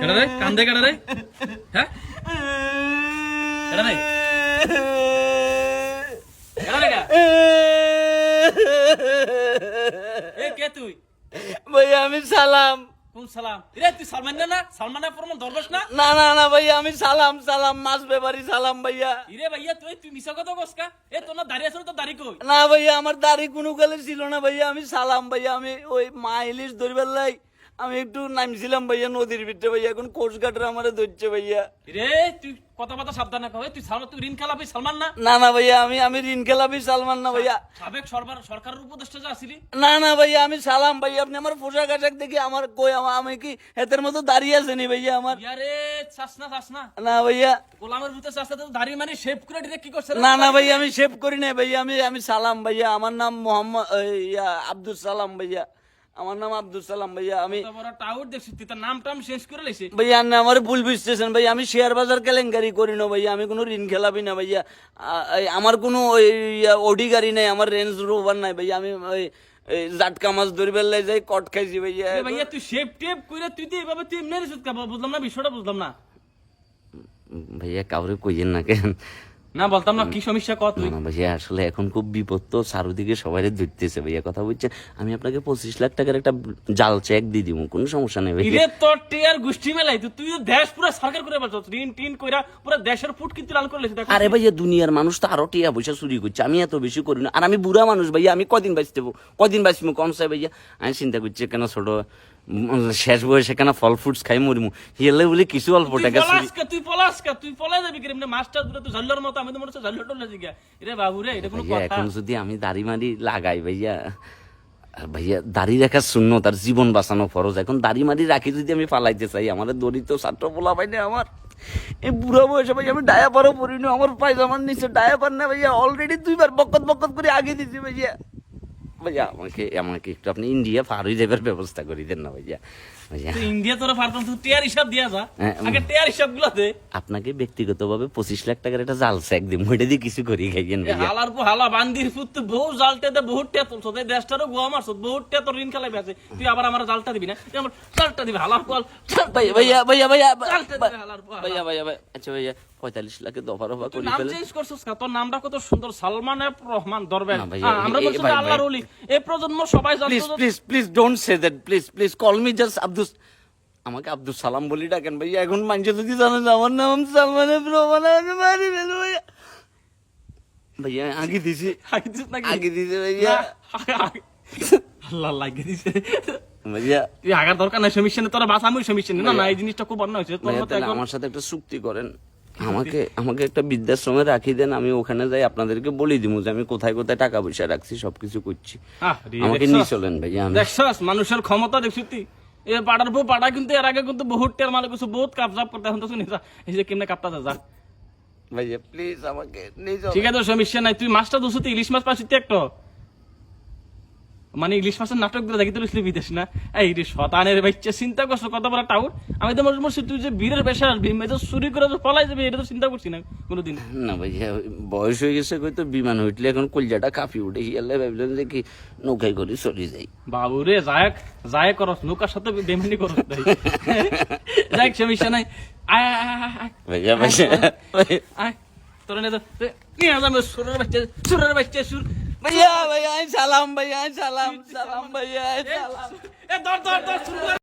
কেডা রে কান্দে কেডা রে হ্যাঁ কেডা রে কেডা রে এ কে তুই ভাইয়া আমি সালাম কোন সালাম রে তুই সালমান না না সালমানের প্রমাণ ধরবস না না না না ভাইয়া আমি সালাম সালাম মাছ ব্যাপারী সালাম ভাইয়া ইরে ভাইয়া তুই তুই মিছা কথা কস কা এ তোর না দাঁড়িয়ে আছে তো দাঁড়ি কই না ভাইয়া আমার দাড়ি কোনো কালে ছিল না ভাইয়া আমি সালাম ভাইয়া আমি ওই মা ইলিশ ধরবার লাই আমি একটু নামছিলাম ভাইয়া নদীর ভিতরে ভাইয়া এখন কোস্টগার্ডরা আমারে ধরছে ভাইয়া। রে তুই কথা কথা সাবধানে কই তুই সালমান তুই ঋণ খেলাবি সালমান না? না না ভাইয়া আমি আমি ঋণ খেলাবি সালমান না ভাইয়া। সাবেক সরকার সরকারের উপদেষ্টা যা আসিলি? না না ভাইয়া আমি সালাম ভাইয়া আপনি আমার পোশাক আশাক দেখি আমার কই আমা- আমি কি হেতের মতো দাঁড়িয়ে আছেনি ভাইয়া আমার? ইয়ারে চাস না চাস না। না ভাইয়া। গোলামের ভিতরে চাস না তো দাড়ি মারি শেভ করে ডিরেক্ট কি করছে না না ভাইয়া আমি সেভ করি নাই ভাইয়া আমি আমি সালাম ভাইয়া আমার নাম মোহাম্মদ ইয়া, আব্দুল সালাম ভাইয়া। আমার নাম আব্দুল সালাম ভাইয়া আমি টাউট দেখছিস তুই? তার নাম টাম শেষ করে লেছিস ভাইয়া আপনি আমার ভুল বুঝতেছেন ভাইয়া আমি শেয়ার বাজার কেলেঙ্কারি করি না ভাইয়া আমি কোনো ঋণ খেলাবি না ভাইয়া। এই আমার কোনো ওই ইয়া, অডি গাড়ি নাই আমার রেঞ্জ রোভার নাই ভাইয়া আমি ওই এই জাটকা মাছ ধরবার লাই যাই কট খাইছি ভাইয়া। ভাইয়া তুই শেভ টেপ করে তুই তো এভাবে তুই এমনি বুঝলাম না বিষয়টা বুঝলাম না। ভাইয়া কাউরে কইয়েন না কেন? না বলতাম না কি সমস্যা কত না ভাইয়া আসলে এখন খুব বিপদ তো চারোদিকে সবাই ধরতেছে ভাইয়া। কথা বলছেন আমি আপনাকে পঁচিশ লাখ টাকার একটা জাল চেক দিয়ে দিব কোনো সমস্যা নেই ভাইয়া। তোর টিয়ার গোষ্ঠী মেলাই তুই তুই দেশ পুরো সরকার করে পারছ ঋণ টিন কইরা পুরো দেশের ফুট কিন্তু লাল করে লেছিস আরে ভাইয়া দুনিয়ার মানুষ তো আরও টিয়া পয়সা চুরি করছে আমি এত বেশি করি না। আর আমি বুড়া মানুষ ভাইয়া আমি কদিন বাঁচতে কদিন বাঁচবো? কম চাই ভাইয়া? আমি চিন্তা করছি কেন ছোট শেষ বয়সে কেন ফল ফ্রুটস খাই মরিমু? হিয়ালে বলে কিছু অল্প তুই টাকা চুরি পলাস কা তুই পলাস কা তুই পলাই যাবি কিরে? মাস্টার দূরে তুই ঝল্লর মতো আমি তো মনে হচ্ছে ঝল্লর টল্লা জিগা রে বাবু রে এটা কোনো কথা। এখন যদি আমি দাড়ি মাড়ি লাগাই ভাইয়া ভাইয়া দাড়ি রাখার শূন্য তার জীবন বাঁচানো ফরজ এখন দাড়ি মাড়ি রাখি যদি আমি পালাইতে চাই আমার দরিদ্র ছাত্র পোলা পাই না আমার এই বুড়া বয়সে ভাই আমি ডায়াপারও পরি না আমার পায়জামার নিচে ডায়াপার না ভাইয়া? অলরেডি দুইবার বকত বকত করে আগে দিছি ভাইয়া। ভাইয়া আমাকে আমাকে একটু আপনি ইন্ডিয়া পার হয়ে যাবার ব্যবস্থা করে দেন না ভাইয়া ভাইয়া ইন্ডিয়া তোরা পারতাম তুই টিয়ার হিসাব দিয়া যা আগে টিয়ার হিসাবগুলো দে আপনাকে ব্যক্তিগতভাবে পঁচিশ লাখ টাকার একটা জাল চেক দিম ওইটা দিয়ে কিছু করি খাইয়েন ভাইয়া হালার পর হালা বান্দির তুই বহু জালতে দে বহুত টিয়া তুলছ এই দেশটারও গোয়া মারছ বহুত টিয়া তোর ঋণ খেলাই আছে তুই আবার আমার জালটা দিবি না তুই আমার জালটা দিবি হালার পর ভাইয়া ভাইয়া ভাইয়া ভাইয়া জালটা ভাইয়া ভাইয়া ভাইয়া আচ্ছা ভাইয়া পঁয়তাল্লিশ লাখে দফা রফা তুই করি নাম চেঞ্জ করছিস কা? তোর নামটা কত সুন্দর সালমান এফ রহমান দরবেশ না ভাইয়া, হ্যাঁ, আমরা বলছি আল্লাহর ওলি। এই প্রজন্ম সবাই প্লিজ জানতো please please don't say that please please call me just আমাকে আব্দুল সালাম বলি ডাকেন ভাইয়া এখন মানুষ যদি জানে যে আমার নাম সালমান এফ রহমান আমাকে মারি ভাইয়া। ভাইয়া আগে দিছি। আগে দিছি ভাইয়া। আল্লাহ লাগিয়ে দিছে। ভাইয়া। তুই আগার দরকার নাই সমস্যা তোরা বাস আমি সমস্যা না না এই জিনিসটা খুব অন্য হয়েছে। আমার সাথে একটা চুক্তি করেন। আমাকে আমাকে একটা বৃদ্ধাশ্রমে রাখি দেন আমি ওখানে যাই আপনাদেরকে বলে দিব যে আমি কোথায় কোথায় টাকা পয়সা রাখছি সবকিছু করছি। আমাকে নিয়ে চলেন দেখছস? মানুষের ক্ষমতা দেখছি তুই। এ পাড়ার বউ পাড়া কিন্তু এর আগে কিন্তু বহুত টের মানে কিছু বহুত কাপজাপ করতে এখন তো শুনি যা এই যে কেমনে কাপটা যা। ভাইয়া প্লিজ আমাকে নিয়ে ঠিক আছে সমস্যা নাই। তুই মাছটা দুশো ইলিশ মাছ পাচ্ছিস একটা। মানে ইলিশ মাছের নাটকগুলো দেখি তো লিখলি বিদেশ না। এই রে শতানের বাচ্চা চিন্তা করছ কত বড় টাউট আমি তো মনে করছি তুই যে বীরের পেশা আসবি মেয়ে চুরি করে পলাই যাবে এটা তো চিন্তা করছি না কোনোদিন। না ভাইয়া বয়স হয়ে গেছে কই তো বিমান উঠলে এখন কলজাটা কাঁপি উঠে হিয়ালে ভাবলেন যে কি নৌকায় করে চলে যাই। বাবু রে যায়ক যায় করস নৌকার সাথে বেমানি করস তাই যাই সমস্যা নাই। আয় আয়, আয়, আয়, তোর নিয়ে তো নিয়ে যাবে সুরের বাচ্চা সুরের বাচ্চা সুর। ভাইয়া ভাইয়া সালাম ভাইয়া সালাম সালাম ভাইয়া সালাম। এ ধর ধর ধর সুর